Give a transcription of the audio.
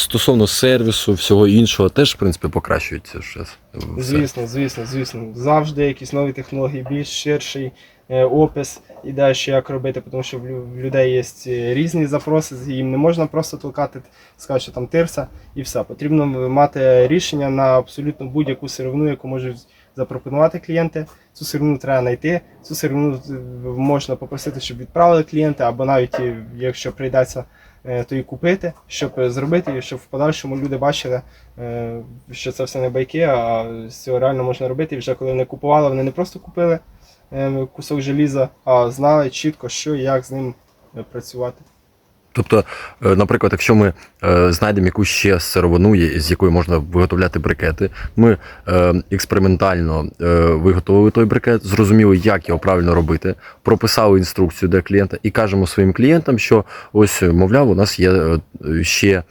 Стосовно сервісу, всього іншого, теж в принципі покращується вже. Звісно, звісно, звісно. Завжди якісь нові технології, більш ширший е, опис іде, що як робити, тому що в людей є е, різні запроси, їм не можна просто толкати, сказати, що там тирса і все. Потрібно мати рішення на абсолютно будь-яку сировину, яку можуть запропонувати клієнти. Цю сировину треба знайти. Цю сировину е, можна попросити, щоб відправили клієнти, або навіть якщо прийдеться, то і купити, щоб е, зробити, і щоб в подальшому люди бачили, е, що це все не байки, а цього реально можна робити. І вже коли вони купували, вони не просто купили е, кусок желіза, а знали чітко, що і як з ним е, працювати. Тобто, е, наприклад, якщо ми е, знайдемо якусь ще сировину, з якої можна виготовляти брикети, ми е, експериментально виготовили той брикет, зрозуміли, як його правильно робити, прописали інструкцію для клієнта і кажемо своїм клієнтам, що ось, мовляв, у нас є ще